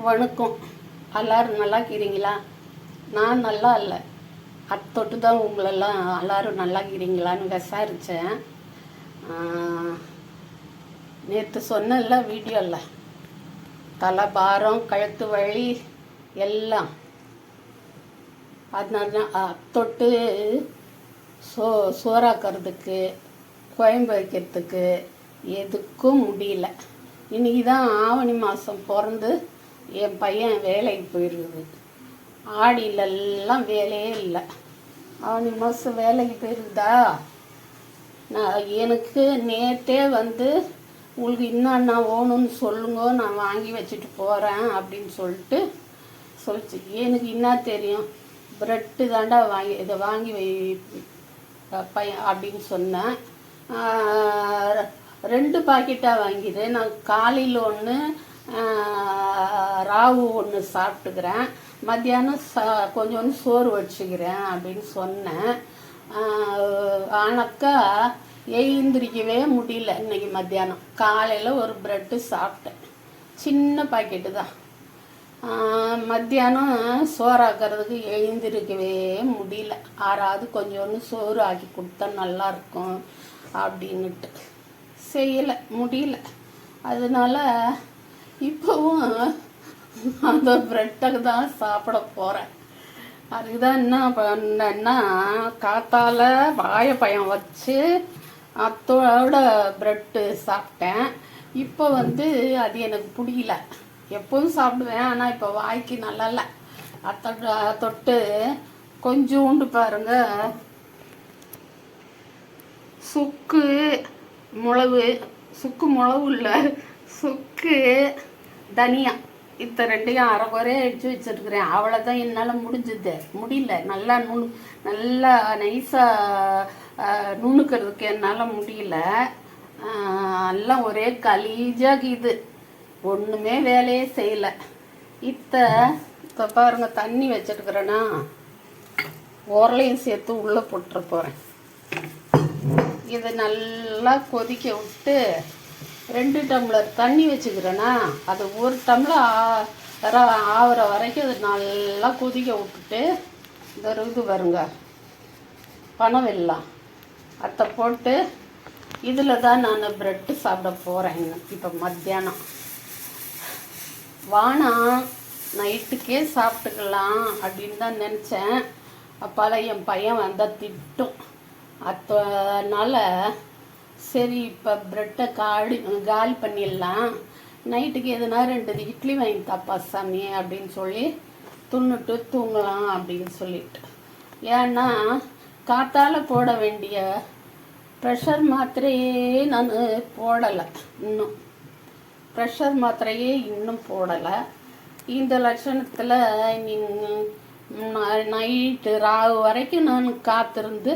வணக்கம். எல்லாரும் நல்லா இருக்கிறீங்களா நான் நல்லா இல்லை. அத்தொட்டு தான் உங்களெல்லாம் எல்லாரும் நல்லா இருக்கிறீங்களான்னு விசாரித்தேன் நேற்று சொன்னல வீடியோவில் தலை பாரம் கழுத்து வலி எல்லாம். அதனால அத்தொட்டு சோ சோறாக்கிறதுக்கு குழம்பு வைக்கிறதுக்கு எதுக்கும் முடியல. இன்னைக்கு தான் ஆவணி மாதம் பிறந்து என் பையன் வேலைக்கு போயிருக்குது. ஆடியிலெல்லாம் வேலையே இல்லை. ஆவணி மாதம் வேலைக்கு போயிருக்குதா நான் எனக்கு நேற்றே வந்து உங்களுக்கு இன்னும் நான் ஓணுன்னு சொல்லுங்க நான் வாங்கி வச்சுட்டு போகிறேன் அப்படின்னு சொல்லிட்டு சொல்லிச்சு. எனக்கு என்ன தெரியும்? ப்ரெட்டு தாண்டா வாங்கி இதை வாங்கி வை பையன் அப்படின்னு சொன்னேன். ரெண்டு பாக்கெட்டாக வாங்கிது நான் காலையில் ஒன்று ராவு ஒன்று சாப்பிட்டுக்கிறேன். மத்தியானம் சா கொஞ்சோண்டு சோறு வச்சுக்கிறேன் அப்படின்னு சொன்னேன். ஆனாக்கா எழுந்திரிக்கவே முடியல இன்னைக்கு மத்தியானம். காலையில் ஒரு ப்ரெட்டு சாப்பிட்டேன். சின்ன பாக்கெட்டு தான். மத்தியானம் சோறாக்கிறதுக்கு எழுந்திருக்கவே முடியல. ஆறாவது கொஞ்சோண்டு சோறு ஆக்கி கொடுத்தா நல்லாயிருக்கும் அப்படின்னுட்டு. செய்யலை முடியல. அதனால இப்போவும் அந்த ப்ரெட்டை தான் சாப்பிட போகிறேன் அதுக்கு தான் என்ன பண்ணேன்னா காத்தால பயம் வச்சு அத்தோட ப்ரெட்டு சாப்பிட்டேன். இப்போ வந்து அது எனக்கு பிடிக்கல எப்போதும் சாப்பிடுவேன் ஆனால் இப்போ வாய்க்கு நல்லா இல்லை. அத்தோட தொட்டு கொஞ்சோண்டு பாருங்க. சுக்கு முளவு சுக்கு முளவு இல்லை சுக்கு தனியா. இத்த ரெண்டையும் அரை குறைய அடிச்சு வச்சிருக்கிறேன். அவ்வளோதான் என்னால் முடிஞ்சுது. முடியல. நல்லா நுணு நல்லா நைஸாக நுணுக்கிறதுக்கு என்னால் முடியல. எல்லாம் ஒரே கலீஜாகுது. ஒன்றுமே வேலையே செய்யலை. இத்த இப்போ பாருங்க தண்ணி வச்சிருக்கிறேன்னா உரலையும் சேர்த்து உள்ளே போட்டுற போகிறேன் இதை நல்லா கொதிக்க விட்டு ரெண்டு டம்ளர் தண்ணி வச்சுக்கிறேன்னா அது ஒரு டம்ளர் ஆகிற வரைக்கும் அது நல்லா கொதிக்க விட்டுட்டு இந்த இது வருங்க பணம் அதை போட்டு இதில் தான் நான் ப்ரெட்டு சாப்பிட போகிறேன் இப்போ மத்தியானம். வானம் நைட்டுக்கே சாப்பிட்டுக்கலாம் அப்படின்னு தான் நினச்சேன். அப்பால என் பையன் வந்தால் திட்டும். அதனால் சரி இப்போ ப்ரெட்டை காடி காலி பண்ணிடலாம். நைட்டுக்கு எதுனா ரெண்டு இட்லி வாங்கி தாப்பா சாமி அப்படின்னு சொல்லி துண்ணுட்டு தூங்கலாம் அப்படின்னு சொல்லிட்டு. ஏன்னா காத்தால் போட வேண்டிய ப்ரெஷர் மாத்திரையே நான் போடலை இன்னும். ப்ரெஷர் மாத்திரையே இன்னும் போடலை. இந்த லட்சணத்தில் நைட்டு ராவு வரைக்கும் நான் காத்திருந்து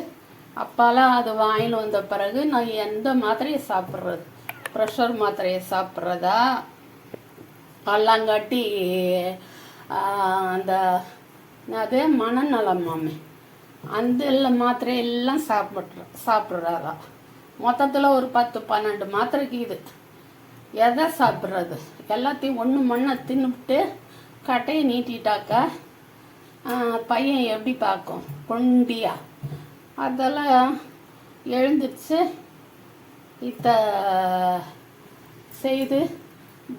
அப்பாலாம் அது வாங்கிட்டு வந்த பிறகு நான் எந்த மாத்திரையை சாப்பிட்றது? ப்ரெஷர் மாத்திரையை சாப்பிட்றதா? பல்லாங்காட்டி அந்த அது மனநலமாமே அந்த எல்லாம் மாத்திரை எல்லாம் சாப்பிட்ற சாப்பிட்றாரா? மொத்தத்தில் ஒரு பத்து பன்னெண்டு மாத்திரைக்கு இது. எதை சாப்பிட்றது? எல்லாத்தையும் ஒன்று மண்ணை தின்னுபிட்டு கட்டையை நீட்டிட்டாக்கா பையன் எப்படி பார்க்கும்? கொண்டியா. அதெல்லாம் எழுந்துருச்சு. இத்த செய்து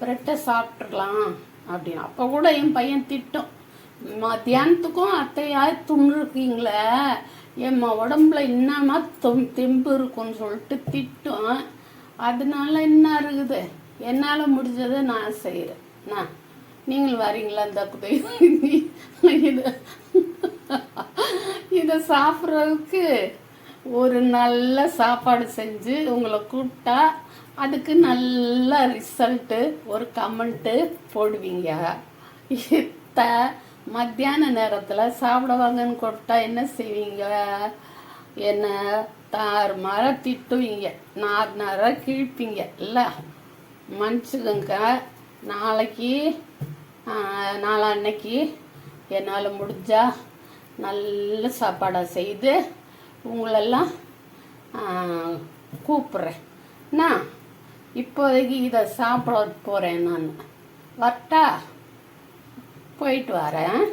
பிரெட்டை சாப்பிட்றலாம் அப்படின்னு. அப்போ கூட என் பையன் திட்டும். மத்தியானத்துக்கும் அத்தையாய் துண்ணுருக்கீங்களே எம்மா உடம்புல என்னமா தொம் தெம்பு இருக்கும்னு சொல்லிட்டு திட்டும். அதனால என்ன இருக்குது? என்னால் முடிஞ்சதை நான் செய்கிறேன் நான். நீங்கள் வரீங்களா? இந்த இது. இதை சாப்பிட்றதுக்கு ஒரு நல்ல சாப்பாடு செஞ்சு உங்களை கூப்பிட்டா அதுக்கு நல்ல ரிசல்ட்டு ஒரு கமெண்ட்டு போடுவீங்க. இத்த மத்தியான நேரத்தில் சாப்பிட வாங்கன்னு கூப்பிட்டா என்ன செய்வீங்க? என்ன தாறுமாற திட்டுவீங்க நார் நாராக கிழிப்பீங்க. இல்லை மன்னிச்சுக்கோங்க நாளைக்கு நாளான்னைக்கு என்னால் முடிஞ்சா நல்ல சாப்பாடாக செய்து உங்களெல்லாம் கூப்பிட்றேன். நான் இப்போதைக்கு இதை சாப்பிட போகிறேன் நான். வரட்டா? போயிட்டு வரேன்.